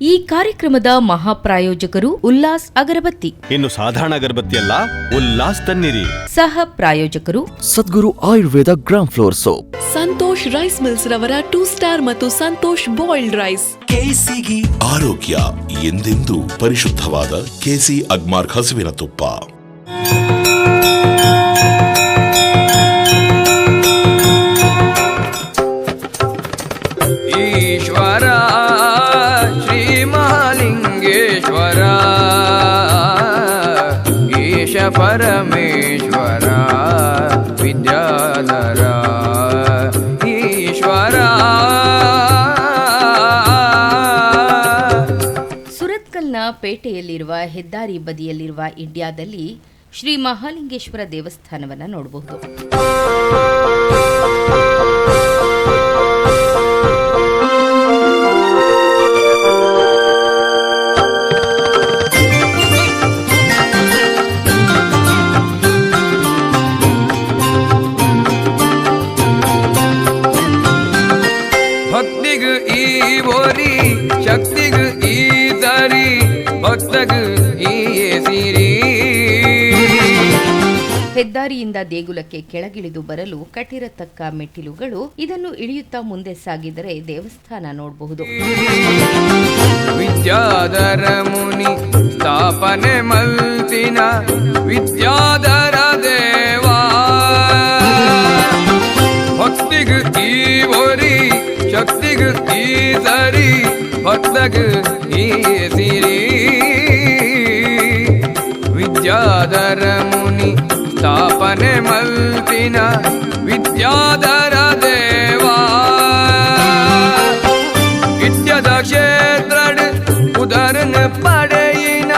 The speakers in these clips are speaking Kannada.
ಈ ಕಾರ್ಯಕ್ರಮದ ಮಹಾಪ್ರಾಯೋಜಕರು ಉಲ್ಲಾಸ್ ಅಗರಬತ್ತಿ. ಇನ್ನು ಸಾಧಾರಣ ಅಗರಬತ್ತಿ ಅಲ್ಲ ಉಲ್ಲಾಸ್ ತನ್ನಿರಿ. ಸಹ ಪ್ರಾಯೋಜಕರು. Sadguru Ayurveda gram flour soap. Santosh rice mills ರವರ ಟೂ ಸ್ಟಾರ್ ಮತ್ತು ಸಂತೋಷ್ ಬಾಯ್ಲ್ಡ್ ರೈಸ್. ಕೆಸಿಗಿ ಆರೋಗ್ಯ ಎಂದೆಂದೂ ಪರಿಶುದ್ಧವಾದ ಕೆಸಿ ಅಗ್ಮಾರ್ ಹಸುವಿನ ತುಪ್ಪ. ಸುರತ್ಕಲ್ನ ಪೇಟೆಯಲ್ಲಿರುವ ಹೆದ್ದಾರಿ ಬದಿಯಲ್ಲಿರುವ ಇಂಡಿಯಾದಲ್ಲಿ ಶ್ರೀ ಮಹಾಲಿಂಗೇಶ್ವರ ದೇವಸ್ಥಾನವನ್ನ ನೋಡಬಹುದು ಹೆದ್ದಾರಿಯಿಂದ ದೇಗುಲಕ್ಕೆ ಕೆಳಗಿಳಿದು ಬರಲು ಕಟ್ಟಿರತಕ್ಕ ಮೆಟ್ಟಿಲುಗಳು ಇದನ್ನು ಇಳಿಯುತ್ತಾ ಮುಂದೆ ಸಾಗಿದರೆ ದೇವಸ್ಥಾನ ನೋಡಬಹುದು. ವಿದ್ಯಾಧರ ಮುನಿ, ಸ್ಥಾಪನೆ ಮಲ್ತಿನ ವಿದ್ಯಾಧರ ದೇವಾ. ಭಕ್ತಿಗ್ ಈ ಓರಿ, ಶಕ್ತಿಗ್ ಈ ಸರಿ, ಭಕ್ತಗ ಈ ಸಿರಿ. ವಿದ್ಯಾಧರ ಮುನಿ ಸ್ಥಾಪನೆ ಮಲ್ತಿನ ವಿದ್ಯಾಧರ ದೇವಾ. ಇತ್ಯದ ಕ್ಷೇತ್ರ ಉದರನ ಪಡೆಯಿನ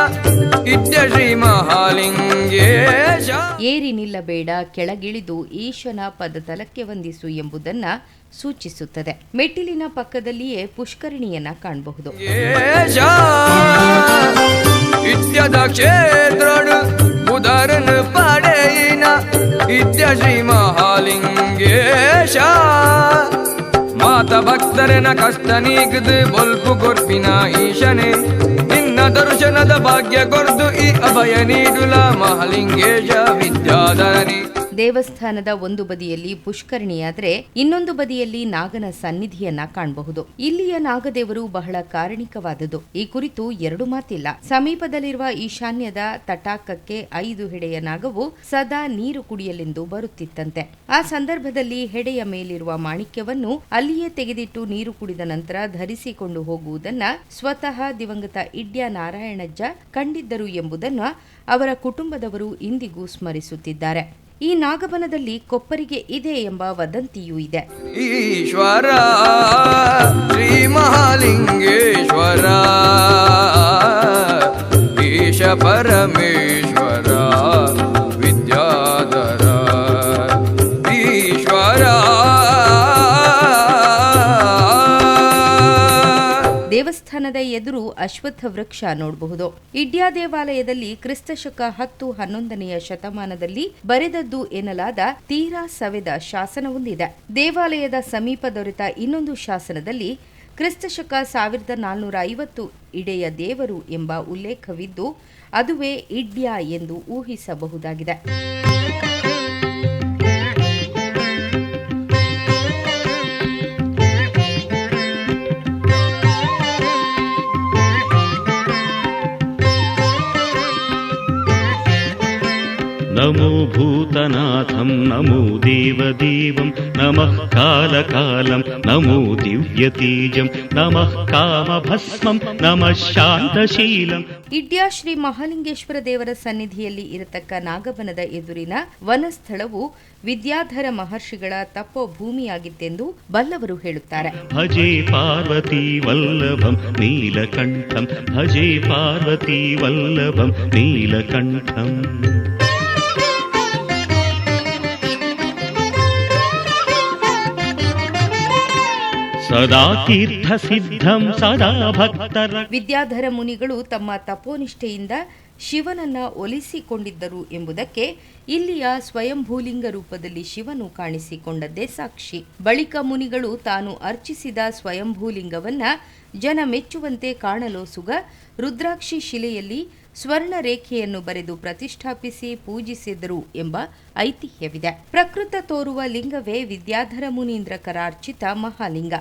ಇತ್ಯ ಶ್ರೀ ಮಹಾಲಿಂಗೇಶ. ಏರಿ ನಿಲ್ಲಬೇಡ ಕೆಳಗಿಳಿದು ಈಶನ ಪದತಲಕ್ಕೆ ವಂದಿಸು ಎಂಬುದನ್ನ ಸೂಚಿಸುತ್ತದೆ. ಮೆಟ್ಟಿಲಿನ ಪಕ್ಕದಲ್ಲಿಯೇ ಪುಷ್ಕರಣಿಯನ್ನ ಕಾಣಬಹುದು. ಕ್ಷೇತ್ರಡ್ ಉದರನ್ ಪಡೆಯಿನ ಇತ್ಯ ಶ್ರೀ ಮಹಾಲಿಂಗೇಶ ಮಾತ ಭಕ್ತರನ ಕಷ್ಟ ನೀಗದು ಬೊಲ್ಪು ಕೊರ್ಪಿನ ಈಶನೆ. ನಿನ್ನ ದರ್ಶನದ ಭಾಗ್ಯ ಕೊರ್ದು ಈ ಅಭಯ ನೀಡುಲ ಮಹಾಲಿಂಗೇಶ ವಿದ್ಯಾಧರನಿ. ದೇವಸ್ಥಾನದ ಒಂದು ಬದಿಯಲ್ಲಿ ಪುಷ್ಕರಣಿಯಾದರೆ ಇನ್ನೊಂದು ಬದಿಯಲ್ಲಿ ನಾಗನ ಸನ್ನಿಧಿಯನ್ನ ಕಾಣಬಹುದು. ಇಲ್ಲಿಯ ನಾಗದೇವರು ಬಹಳ ಕಾರಣಿಕವಾದದು ಈ ಕುರಿತು ಎರಡು ಮಾತಿಲ್ಲ. ಸಮೀಪದಲ್ಲಿರುವ ಈಶಾನ್ಯದ ತಟಾಕಕ್ಕೆ ಐದು ಹೆಡೆಯ ನಾಗವು ಸದಾ ನೀರು ಕುಡಿಯಲೆಂದು ಬರುತ್ತಿತ್ತಂತೆ. ಆ ಸಂದರ್ಭದಲ್ಲಿ ಹೆಡೆಯ ಮೇಲಿರುವ ಮಾಣಿಕ್ಯವನ್ನು ಅಲ್ಲಿಯೇ ತೆಗೆದಿಟ್ಟು ನೀರು ಕುಡಿದ ನಂತರ ಧರಿಸಿಕೊಂಡು ಹೋಗುವುದನ್ನ ಸ್ವತಃ ದಿವಂಗತ ಇಡ್ಯ ನಾರಾಯಣಜ್ಜ ಕಂಡಿದ್ದರು ಎಂಬುದನ್ನು ಅವರ ಕುಟುಂಬದವರು ಇಂದಿಗೂ ಸ್ಮರಿಸುತ್ತಿದ್ದಾರೆ. ಈ ನಾಗಬನದಲ್ಲಿ ಕೊಪ್ಪರಿಗೆ ಇದೆ ಎಂಬ ವದಂತಿಯೂ ಇದೆ. ಈಶ್ವರ ಶ್ರೀ ಮಹಾಲಿಂಗೇಶ್ವರ ಈಶ ಪರಮೇಶ್ವರ ದೇವಸ್ಥಾನದ ಎದುರು ಅಶ್ವತ್ಥ ವೃಕ್ಷ ನೋಡಬಹುದು. ಇಡ್ಯಾ ದೇವಾಲಯದಲ್ಲಿ ಕ್ರಿಸ್ತಶಕ ಹತ್ತು ಹನ್ನೊಂದನೆಯ ಶತಮಾನದಲ್ಲಿ ಬರೆದದ್ದು ಎನ್ನಲಾದ ತೀರಾ ಸವೆದ ಶಾಸನವೊಂದಿದೆ. ದೇವಾಲಯದ ಸಮೀಪ ದೊರೆತ ಇನ್ನೊಂದು ಶಾಸನದಲ್ಲಿ ಕ್ರಿಸ್ತಶಕ ಸಾವಿರದ ನಾಲ್ನೂರ ಐವತ್ತು ಇಡೆಯ ದೇವರು ಎಂಬ ಉಲ್ಲೇಖವಿದ್ದು, ಅದುವೇ ಇಡ್ಯಾ ಎಂದು ಊಹಿಸಬಹುದಾಗಿದೆ. नमो भूतनाथं नमो देवदेवं नमः कालकालं नमो दिव्यतेजं नमः कामभस्मं नमः शान्तशीलम् ಇಡ್ಯಾ ಶ್ರೀ ಮಹಾಲಿಂಗೇಶ್ವರ ದೇವರ ಸನ್ನಿಧಿಯಲ್ಲಿ ಇರತಕ್ಕ ನಾಗಬನದ ಎದುರಿನ ವನಸ್ಥಳವು ವಿದ್ಯಾಧರ ಮಹರ್ಷಿಗಳ ತಪೋ ಭೂಮಿಯಾಗಿತ್ತೆಂದು ಬಲ್ಲವರು ಹೇಳುತ್ತಾರೆ भजे पार्वती वल्लभं नीलकण्ठं भजे पार्वती वल्लभं नीलकण्ठम् ಸದಾ ತೀರ್ಥ ಸಿದ್ಧಂ ಸದಾ ಭಕ್ತರ. ವಿದ್ಯಾಧರ ಮುನಿಗಳು ತಮ್ಮ ತಪೋನಿಷ್ಠೆಯಿಂದ ಶಿವನನ್ನ ಒಲಿಸಿಕೊಂಡಿದ್ದರು ಎಂಬುದಕ್ಕೆ ಇಲ್ಲಿಯ ಸ್ವಯಂಭೂಲಿಂಗ ರೂಪದಲ್ಲಿ ಶಿವನು ಕಾಣಿಸಿಕೊಂಡದ್ದೇ ಸಾಕ್ಷಿ. ಬಳಿಕ ಮುನಿಗಳು ತಾನು ಅರ್ಚಿಸಿದ ಸ್ವಯಂಭೂಲಿಂಗವನ್ನ ಜನ ಮೆಚ್ಚುವಂತೆ ಕಾಣಲೋಸುಗ ರುದ್ರಾಕ್ಷಿ ಶಿಲೆಯಲ್ಲಿ ಸ್ವರ್ಣ ರೇಖೆಯನ್ನು ಬರೆದು ಪ್ರತಿಷ್ಠಾಪಿಸಿ ಪೂಜಿಸಿದರು ಎಂಬ ಐತಿಹ್ಯವಿದೆ. ಪ್ರಕೃತ ತೋರುವ ಲಿಂಗವೇ ವಿದ್ಯಾಧರ ಮುನೀಂದ್ರ ಕರಾರ್ಚಿತ ಮಹಾಲಿಂಗ.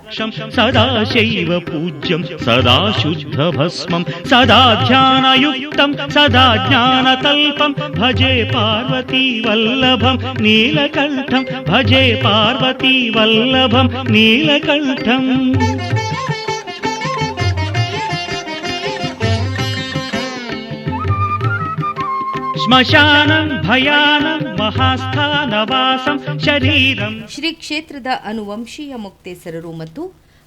ಸದಾ ಶೈವ ಪೂಜ್ಯಂ, ಸದಾ ಶುದ್ಧ ಭಸ್ಮಂ, ಸದಾ ಧ್ಯಾನಯುಕ್ತಂ ಸದಾ ಜ್ಞಾನ ತಲ್ಪಂ ಭಜೆ ಪಾರ್ವತಿ ವಲ್ಲಭಂ, ನೀಲಕಂಠಂ, ಭಜೆ ಪಾರ್ವತಿ ವಲ್ಲಭಂ, ನೀಲಕಂಠಂ. ಶ್ಮಶಾನಂ ಭಯಾನಂ ಮಹಾಸ್ಥಾನವಾಸಂ ಶರೀರಂ ಶ್ರೀ ಕ್ಷೇತ್ರದ ಅನುವಂಶೀಯ ಮುಕ್ತೇಸರರು ಮತ್ತು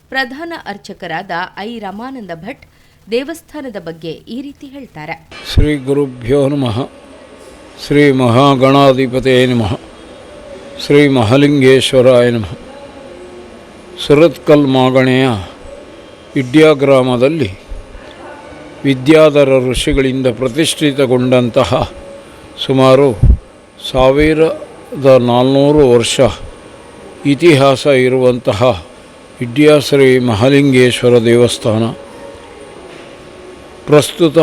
ಪ್ರಧಾನ ಅರ್ಚಕರಾದ ಐ ರಮಾನಂದ ಭಟ್ ದೇವಸ್ಥಾನದ ಬಗ್ಗೆ ಈ ರೀತಿ ಹೇಳ್ತಾರೆ. ಶ್ರೀ ಗುರುಭ್ಯೋ ನಮಃ. ಶ್ರೀ ಮಹಾಗಣಾಧಿಪತೇ ನಮಃ. ಶ್ರೀ ಮಹಾಲಿಂಗೇಶ್ವರಾಯ ನಮಃ. ಸುರತ್ಕಲ್ ಮಾಗಣೆಯ ಇಡ್ಯಾ ಗ್ರಾಮದಲ್ಲಿ ವಿದ್ಯಾಧರ ಋಷಿಗಳಿಂದ ಪ್ರತಿಷ್ಠಿತಗೊಂಡಂತಹ ಸುಮಾರು ಸಾವಿರದ ನಾಲ್ನೂರು ವರ್ಷ ಇತಿಹಾಸ ಇರುವಂತಹ ಇಡ್ಯಾಶ್ರೀ ಮಹಾಲಿಂಗೇಶ್ವರ ದೇವಸ್ಥಾನ. ಪ್ರಸ್ತುತ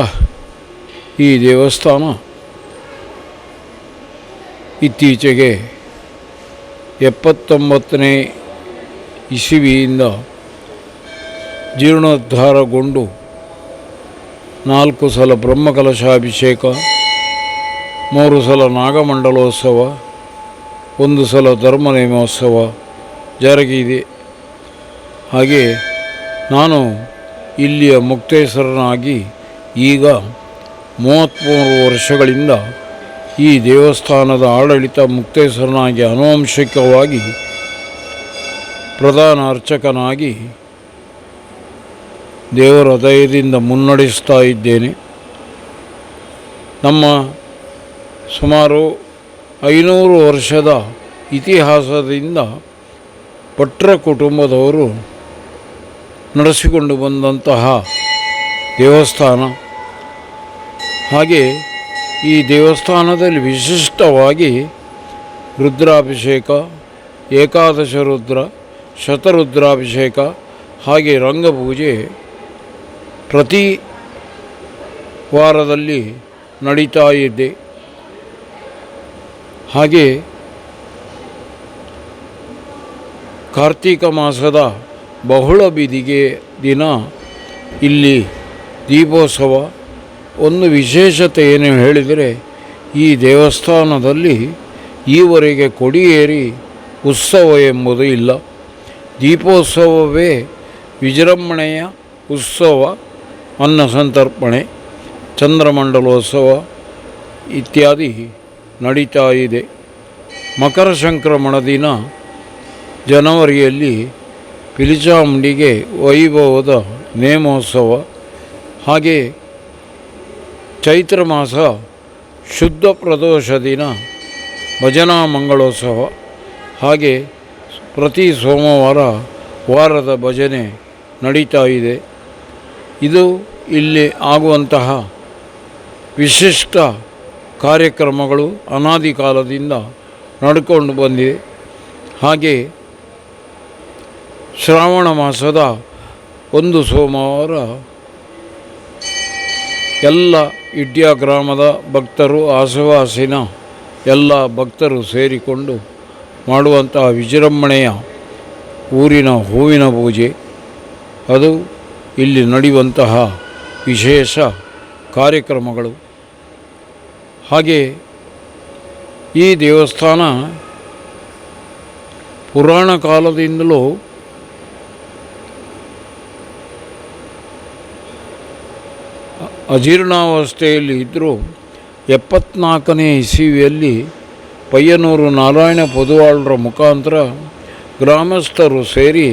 ಈ ದೇವಸ್ಥಾನ ಇತ್ತೀಚೆಗೆ ಎಪ್ಪತ್ತೊಂಬತ್ತನೇ ಇಸವಿಯಿಂದ ಜೀರ್ಣೋದ್ಧಾರಗೊಂಡು ನಾಲ್ಕು ಸಲ ಬ್ರಹ್ಮಕಲಶಾಭಿಷೇಕ ಮೂರು ಸಲ ನಾಗಮಂಡಲೋತ್ಸವ, ಒಂದು ಸಲ ಧರ್ಮನೇಮೋತ್ಸವ ಜರುಗಿದೆ. ಹಾಗೆ ನಾನು ಇಲ್ಲಿಯ ಮುಕ್ತೇಶ್ವರನಾಗಿ ಈಗ ಮೂವತ್ತ್ಮೂರು ವರ್ಷಗಳಿಂದ ಈ ದೇವಸ್ಥಾನದ ಆಡಳಿತ ಮುಕ್ತೇಶ್ವರನಾಗಿ ಅನುವಂಶಿಕವಾಗಿ ಪ್ರಧಾನ ಅರ್ಚಕನಾಗಿ ದೇವರ ದಯದಿಂದ ಮುನ್ನಡೆಸ್ತಾ ಇದ್ದೇನೆ. ನಮ್ಮ ಸುಮಾರು ಐನೂರು ವರ್ಷದ ಇತಿಹಾಸದಿಂದ ಭಟ್ರ ಕುಟುಂಬದವರು ನಡೆಸಿಕೊಂಡು ಬಂದಂತಹ ದೇವಸ್ಥಾನ. ಹಾಗೆ ಈ ದೇವಸ್ಥಾನದಲ್ಲಿ ವಿಶಿಷ್ಟವಾಗಿ ರುದ್ರಾಭಿಷೇಕ, ಏಕಾದಶ ರುದ್ರ, ಶತರುದ್ರಾಭಿಷೇಕ ಹಾಗೆ ರಂಗಪೂಜೆ ಪ್ರತಿ ವಾರದಲ್ಲಿ ನಡೀತಾ ಇದೆ. ಹಾಗೆ ಕಾರ್ತೀಕ ಮಾಸದ ಬಹುಳ ಬೀದಿಗೆ ದಿನ ಇಲ್ಲಿ ದೀಪೋತ್ಸವ. ಒಂದು ವಿಶೇಷತೆ ಏನು ಹೇಳಿದರೆ, ಈ ದೇವಸ್ಥಾನದಲ್ಲಿ ಈವರೆಗೆ ಕೊಡಿಯೇರಿ ಉತ್ಸವ ಎಂಬುದು ಇಲ್ಲ. ದೀಪೋತ್ಸವವೇ ವಿಜೃಂಭಣೆಯ ಉತ್ಸವ ಅನ್ನ ಸಂತರ್ಪಣೆ ಚಂದ್ರಮಂಡಲೋತ್ಸವ ಇತ್ಯಾದಿ. ನಡೀತಾ ಇದೆ. ಮಕರ ಸಂಕ್ರಮಣ ದಿನ ಜನವರಿಯಲ್ಲಿ ಪಿಲಿಚಾಮುಂಡಿಗೆ ವೈಭವದ ನೇಮೋತ್ಸವ. ಹಾಗೆ ಚೈತ್ರ ಮಾಸ ಶುದ್ಧ ಪ್ರದೋಷ ದಿನ ಭಜನಾ ಮಂಗಳೋತ್ಸವ. ಹಾಗೆ ಪ್ರತಿ ಸೋಮವಾರ ವಾರದ ಭಜನೆ ನಡೀತಾ ಇದೆ. ಇದು ಇಲ್ಲಿ ಆಗುವಂತಹ ವಿಶಿಷ್ಟ ಕಾರ್ಯಕ್ರಮಗಳು ಅನಾದಿ ಕಾಲದಿಂದ ನಡ್ಕೊಂಡು ಬಂದಿದೆ ಹಾಗೆ ಶ್ರಾವಣ ಮಾಸದ ಒಂದು ಸೋಮವಾರ ಎಲ್ಲ ಇಡ್ಯ ಗ್ರಾಮದ ಭಕ್ತರು, ಆಸುವಾಸಿನ ಎಲ್ಲ ಭಕ್ತರು ಸೇರಿಕೊಂಡು ಮಾಡುವಂತಹ ವಿಜೃಂಭಣೆಯ ಊರಿನ ಹೂವಿನ ಪೂಜೆ. ಅದು ಇಲ್ಲಿ ನಡೆಯುವಂತಹ ವಿಶೇಷ ಕಾರ್ಯಕ್ರಮಗಳು. ಹಾಗೆ ಈ ದೇವಸ್ಥಾನ ಪುರಾಣ ಕಾಲದಿಂದಲೂ ಅಜೀರ್ಣಾವಸ್ಥೆಯಲ್ಲಿ ಇದ್ದರೂ ಎಪ್ಪತ್ನಾಲ್ಕನೇ ಇಸವಿಯಲ್ಲಿ ಪಯ್ಯನೂರು ನಾರಾಯಣ ಪೊದುವಾಳರ ಮುಖಾಂತರ ಗ್ರಾಮಸ್ಥರು ಸೇರಿ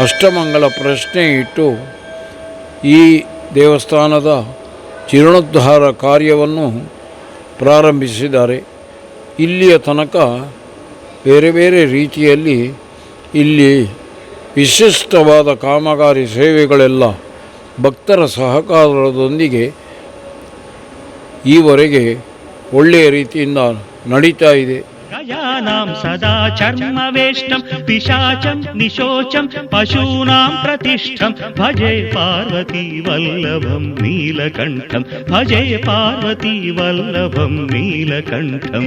ಅಷ್ಟಮಂಗಲ ಪ್ರಶ್ನೆ ಇಟ್ಟು ಈ ದೇವಸ್ಥಾನದ ಜೀರ್ಣೋದ್ಧಾರ ಕಾರ್ಯವನ್ನು ಪ್ರಾರಂಭಿಸಿದ್ದಾರೆ. ಇಲ್ಲಿಯ ತನಕ ಬೇರೆ ಬೇರೆ ರೀತಿಯಲ್ಲಿ ಇಲ್ಲಿ ವಿಶಿಷ್ಟವಾದ ಕಾಮಗಾರಿ ಸೇವೆಗಳೆಲ್ಲ ಭಕ್ತರ ಸಹಕಾರದೊಂದಿಗೆ ಈವರೆಗೆ ಒಳ್ಳೆಯ ರೀತಿಯಿಂದ ನಡೀತಾ ಇದೆ. గయానాం సదా చర్మ వేష్టం పిశాచం నిశోచం పశూనాం ప్రతిష్టం. భజే పార్వతీ వల్లభం నీలకంఠం భజే పార్వతీ వల్లభం నీలకంఠం.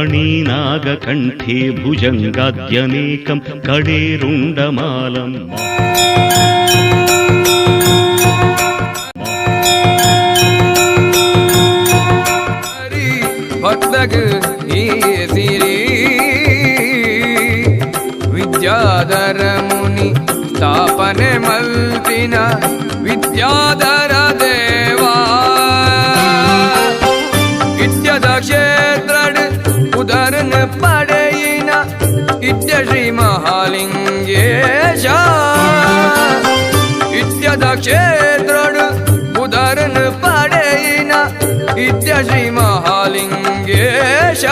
फणीनागकण्ठे भुजङ्गाद्यनेकं कडेरुण्डमालम् भक्तग ஈசிரி வித்யாதர முனி ஸ்தாபன மல்தின வித்யாதர ಶ್ರೀ ಮಹಾಲಿಂಗೇಶ. ಇತ್ಯದ ಕ್ಷೇತ್ರನು ಉದರನ ಪಡೆಯಿನ. ಇತ್ಯ ಶ್ರೀ ಮಹಾಲಿಂಗೇಶ.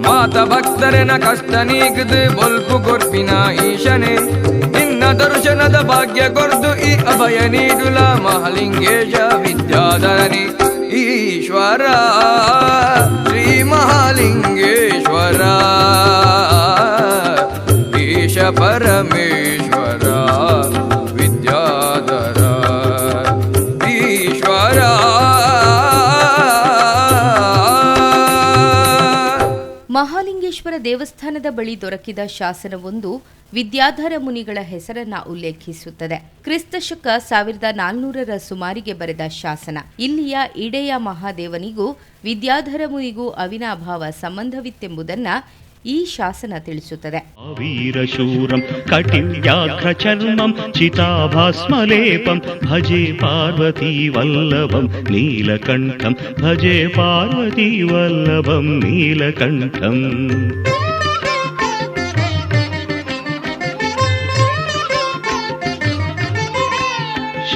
ಮಾತ ಭಕ್ತರನ ಕಷ್ಟ ನೀಗದು ಬೊಲ್ಪು ಕೊರ್ಪಿನ ಈಶನೆ. ನಿನ್ನ ದರ್ಶನದ ಭಾಗ್ಯ ಕೊರ್ದು ಈ ಅಭಯ ನೀಡುಲ ಮಹಾಲಿಂಗೇಶ ವಿದ್ಯಾಧರನಿ. ಈಶ್ವರ, ಶ್ರೀ ಮಹಾಲಿಂಗೇಶ್ವರ. ಪರಮೇಶ್ವರ, ವಿದ್ಯಾಧರ, ಈಶ್ವರ. ಮಹಾಲಿಂಗೇಶ್ವರ ದೇವಸ್ಥಾನದ ಬಳಿ ದೊರಕಿದ ಶಾಸನವೊಂದು ವಿದ್ಯಾಧರ ಮುನಿಗಳ ಹೆಸರನ್ನ ಉಲ್ಲೇಖಿಸುತ್ತದೆ. ಕ್ರಿಸ್ತ ಶಕ ಸಾವಿರದ ನಾಲ್ನೂರರ ಸುಮಾರಿಗೆ ಬರೆದ ಶಾಸನ. ಇಲ್ಲಿಯ ಇಡೆಯ ಮಹಾದೇವನಿಗೂ ವಿದ್ಯಾಧರ ಮುನಿಗೂ ಅವಿನಾಭಾವ ಸಂಬಂಧವಿತ್ತೆಂಬುದನ್ನ ಈ ಶಾಸನ ತಿಳಿಸುತ್ತದೆ ವೀರಶೂರಂ ಕಟಿವ್ಯಾಘ್ರ ಚರ್ಮಂ ಚಿತಾಭಾಸ್ಮಲೇಪಂ ಭಜೆ ಪಾರ್ವತಿ ವಲ್ಲಭಂ ನೀಲಕಂಠಂ ಭಜೆ ಪಾರ್ವತಿ ವಲ್ಲಭಂ ನೀಲಕಂಠಂ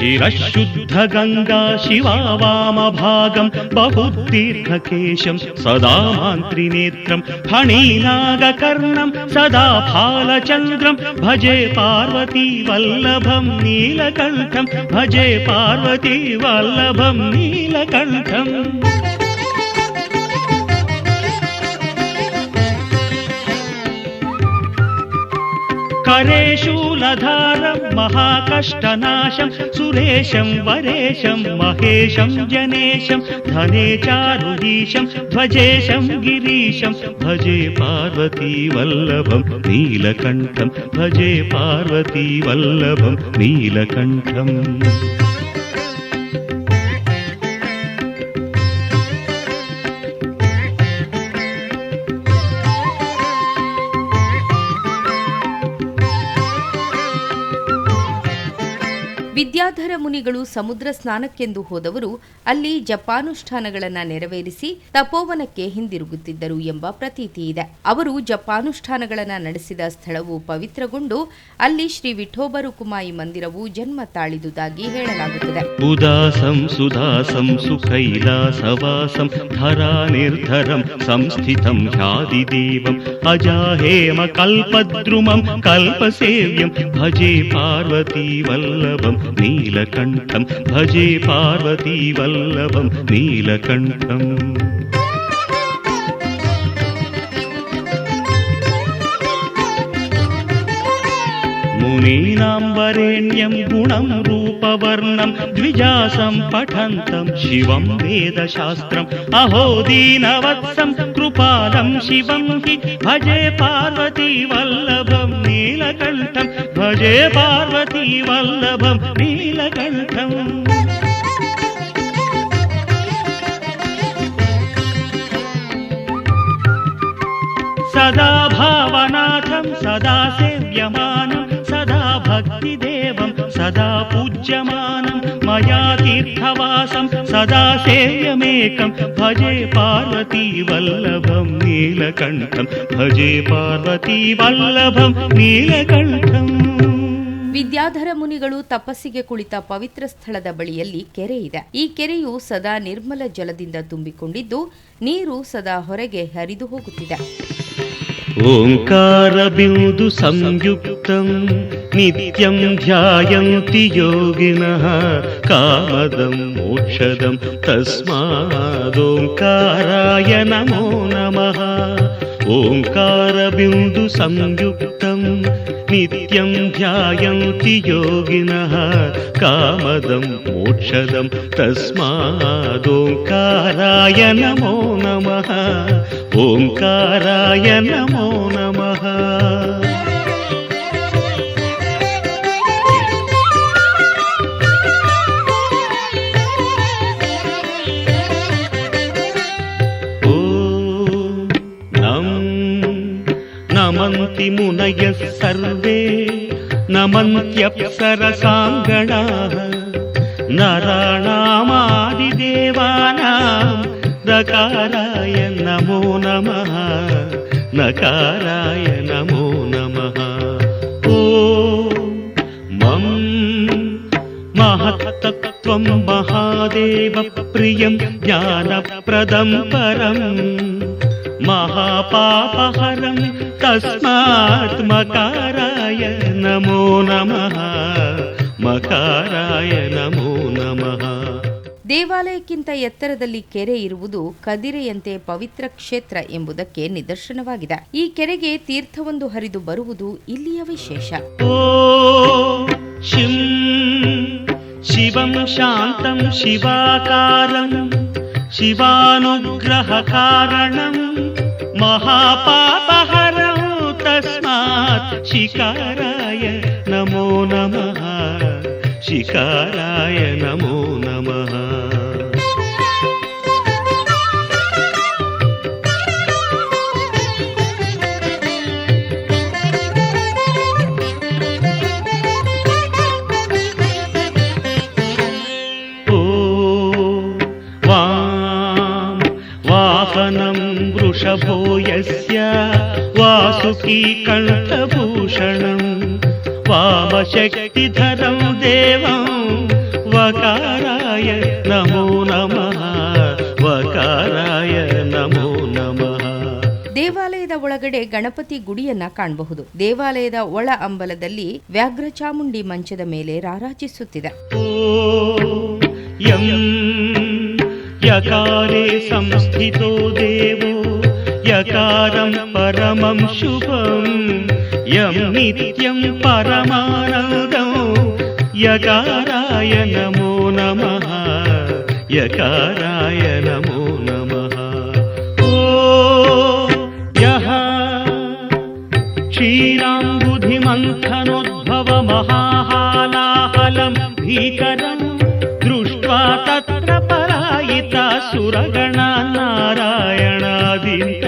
नीलकण्ठम् शिरःशुद्धगङ्गा शिवा वामभागं बहुदीर्घकेशं सदा मान्त्रिनेत्रं फणीनागकर्णं सदा फालचन्द्रं भजे पार्वतीवल्लभं नीलकण्ठं भजे पार्वतीवल्लभं नीलकण्ठम् करे शूलधारं महाकष्टनाशं सुरेशं वरेशं महेशं जनेशं धने चारुदीशं ध्वजेशं गिरीशं भजे पार्वतीवल्लभं नीलकण्ठं भजे पार्वतीवल्लभं नीलकण्ठम् ವಿದ್ಯಾಧರ ಮುನಿಗಳು ಸಮುದ್ರ ಸ್ನಾನಕ್ಕೆಂದು ಹೋದವರು ಅಲ್ಲಿ ಜಪಾನುಷ್ಠಾನಗಳನ್ನು ನೆರವೇರಿಸಿ ತಪೋವನಕ್ಕೆ ಹಿಂದಿರುಗುತ್ತಿದ್ದರು ಎಂಬ ಪ್ರತೀತಿ ಇದೆ. ಅವರು ಜಪಾನುಷ್ಠಾನಗಳನ್ನು ನಡೆಸಿದ ಸ್ಥಳವು ಪವಿತ್ರಗೊಂಡು ಅಲ್ಲಿ ಶ್ರೀ ವಿಠೋಬರುಕುಮಾಯಿ ಮಂದಿರವು ಜನ್ಮ ತಾಳಿದುದಾಗಿ ಹೇಳಲಾಗುತ್ತದೆ. ಉದಾಸಂ ಸುದಾಸಂ ಸುಖೈಲಾಸವಾಸಂ ನಿರ್ಧರಂ ಸಂಸ್ಥಿತಂ ಅಜಾಹೇಮ ಕಲ್ಪದ್ರುಮಂ, ಕಲ್ಪಸೇವ್ಯಂ, ಭಜೆ ಪಾರ್ವತಿ ವಲ್ಲಭಂ నీలకంఠం. భజే పార్వతీ వల్లభం నీలకంఠం. मुनीनां वरेण्यं गुणं रूपवर्णं द्विजासं पठन्तं शिवं वेदशास्त्रम् अहो दीनवत्सं कृपालं शिवं हि भजे पार्वतीवल्लभं नीलकण्ठं भजे पार्वतीवल्लभं नीलकण्ठम् सदा भावनाथं सदा सेव्यमानं सदा भक्तिदेवं सदा पूज्यमानं मया तीर्थवासं सदा सेव्यमेकं भजे पार्वतीवल्लभं नीलकण्ठं भजे पार्वतीवल्लभं नीलकण्ठम् ವಿದ್ಯಾಧರ ಮುನಿಗಳು ತಪಸ್ಸಿಗೆ ಕುಳಿತ ಪವಿತ್ರ ಸ್ಥಳದ ಬಳಿಯಲ್ಲಿ ಕೆರೆ ಇದೆ ಈ ಕೆರೆಯು ಸದಾ ನಿರ್ಮಲ ಜಲದಿಂದ ತುಂಬಿಕೊಂಡಿದ್ದು ನೀರು ಸದಾ ಹೊರಗೆ ಹರಿದು ಹೋಗುತ್ತಿದೆ ओङ्कारबिन्दु संयुक्तं नित्यं ध्यायन्ति योगिनः कामदं मोक्षदं तस्मादोङ्काराय नमो नमः ఓంకారబిందు సంయుక్తం నిత్యం ధ్యాయంతి యోగిన కామదం మోక్షదం తస్మాదోంకారాయ నమో నమ ఓంకారాయ నమో నమః. నమంతి మునయ సర్వే నమంత్యప్సరసాంగణా. నరాణామాదిదేవానాం దకారాయ నమో నమ. నకారాయ నమో నమ. ఓ మం మహత్తత్వం మహాదేవ ప్రియం జ్ఞానప్రదం పరం. महापापहरं तस्मात् मकाराय नमो नमः मकाराय नमो नमः ದೇವಾಲಯಕ್ಕಿಂತ ಎತ್ತರದಲ್ಲಿ ಕೆರೆ ಇರುವುದು ಕದಿರೆಯಂತೆ ಪವಿತ್ರ ಕ್ಷೇತ್ರ ಎಂಬುದಕ್ಕೆ ನಿದರ್ಶನವಾಗಿದೆ ಈ ಕೆರೆಗೆ ತೀರ್ಥವೊಂದು ಹರಿದು ಬರುವುದು ಇಲ್ಲಿಯ ವಿಶೇಷ ॐ शिं शिवं शान्तं शिवाकारं शिवानुग्रहकारणं महापापहरं तस्मात् शिकाराय नमो नमः शिकाराय नमो नमः ॐ वां वाहनं वृषभो यस्य वासुकी कण्ठभूषणं वामशक्तिधरं देवं वकाराय नमो नमः वकाराय नमो नमः ದೇವಾಲಯದ ಒಳಗಡೆ ಗಣಪತಿ ಗುಡಿಯನ್ನ ಕಾಣಬಹುದು ದೇವಾಲಯದ ಒಳ ಅಂಬಲದಲ್ಲಿ ವ್ಯಾಘ್ರ ಚಾಮುಂಡಿ ಮಂಚದ ಮೇಲೆ ರಾರಾಜಿಸುತ್ತಿದೆ ॐ यं यकारे యకారం పరమం శుభం యం నిత్యం పరమానందం యకారాయ నమో నమ యకారాయ నమో నమ ఓ యహ క్షీరాంబుధిమంథనోద్భవ మహాహాలాహలం భీకరం తటపరాయిత సురగణ నారాయణాదింత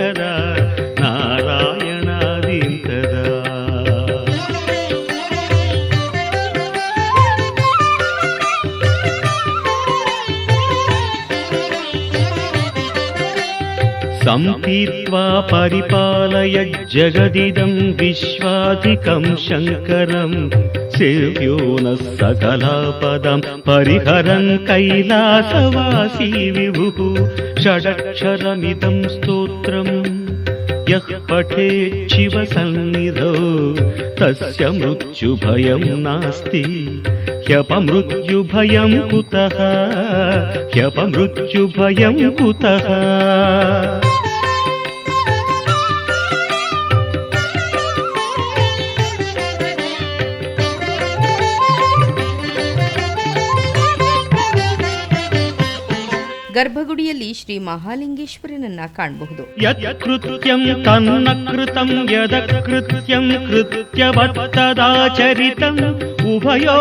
सम्पीत्वा परिपालय जगदिदं विश्वाधिकं शङ्करं सेव्यो नः सकलापदं परिहरन् कैलासवासी विभुः षडक्षरमिदं स्तोत्रम् यः पठेत् शिवसन्निधौ तस्य मृत्युभयं नास्ति ह्यपमृत्युभयं कुतः ह्यपमृत्युभयं कुतः ಗರ್ಭಗುಡಿಯಲ್ಲಿ ಶ್ರೀ ಮಹಾಲಿಂಗೇಶ್ವರನನ್ನ ಕಾಣಬಹುದು यत्कृत्यं तन्न कृतं यदकृत्यं कृत्यवत्तदाचरितम् उभयो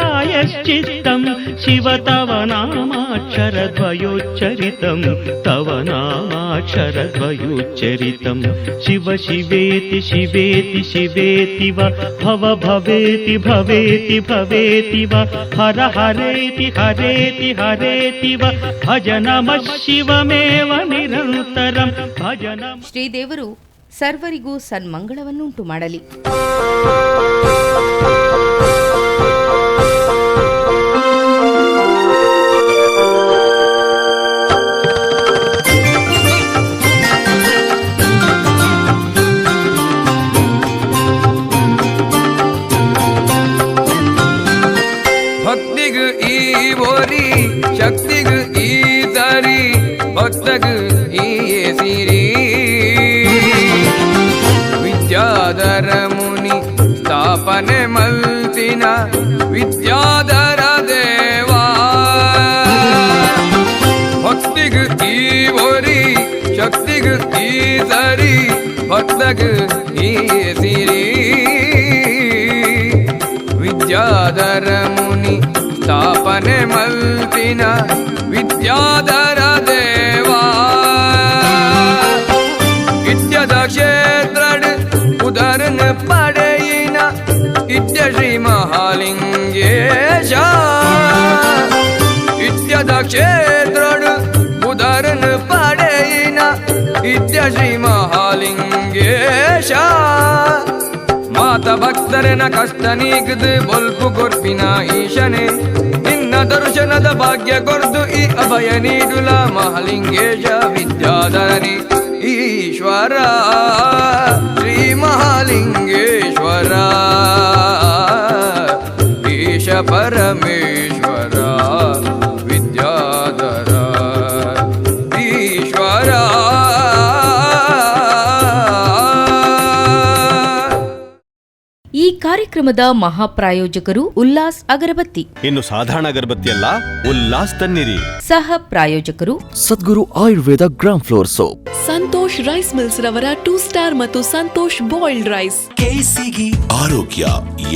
प्रायश्चित्तं शिव तव नामाक्षरद्वयोच्चरितं तव नामाक्षरद्वयोच्चरितं शिव शिवेति शिवेति शिवेति वा भव भवेति भवेति भवेति वा हर हरेति हरेति हरेति वा भज नमः शिवमेव निरन्तरं भज नमः- ಶ್ರೀದೇವರು ಸರ್ವರಿಗೂ ಸನ್ಮಂಗಳವನ್ನುಂಟು ಮಾಡಲಿ ವಿದ್ಯಾಧರ ಮುನಿ ಸ್ಥಾಪನೆ ಮಲ್ತಿನ ವಿದ್ಯಾಧರ ದೇವಾ ಇತ್ಯದ ಕ್ಷೇತ್ರಡ್ ಉದರನ್ ಪಡೆಯಿನ ಇತ್ಯ ಶ್ರೀ ಮಹಾಲಿಂಗೇಶ ಇತ್ಯದ ಕ್ಷೇತ್ರಡ್ ಉದರನ್ ಪಡೆಯಿನ ಇತ್ಯ ಶ್ರೀ ಮಹಾಲಿಂಗೇಶ ಮಾತ ಭಕ್ತರನ ಕಷ್ಟ ನೀಗದು ಬೊಲ್ಪು ಕೊರ್ಪಿನ ಈಶನೆ. ನಿನ್ನ ದರ್ಶನದ ಭಾಗ್ಯ ಕೊರ್ದು ಈ ಅಭಯ ನೀಡುಲ ಮಹಾಲಿಂಗೇಶ ವಿದ್ಯಾಧರನಿ. ಈಶ್ವರ, ಶ್ರೀ ಮಹಾಲಿಂಗೇಶ್ವರ. ಈಶ ಪರಮೇಶ್ವರ ಕಾರ್ಯಕ್ರಮದ ಮಹಾಪ್ರಾಯೋಜಕರು ಉಲ್ಲಾಸ್ ಅಗರಬತ್ತಿ. ಇನ್ನು ಸಾಧಾರಣ ಅಗರಬತ್ತಿ ಅಲ್ಲ ಉಲ್ಲಾಸ್ ತನ್ನಿರಿ. ಸಹ ಪ್ರಾಯೋಜಕರು Sadguru Ayurveda gram flour soap. Santosh rice mills ರವರ ಟೂ ಸ್ಟಾರ್ ಮತ್ತು ಸಂತೋಷ್ ಬಾಯ್ಲ್ಡ್ ರೈಸ್. ಆರೋಗ್ಯ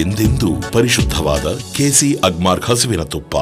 ಎಂದೆಂದೂ ಪರಿಶುದ್ಧವಾದ ಕೆಸಿ ಅಗ್ಮಾರ್ಕ್ ಹಸುವಿನ ತುಪ್ಪ.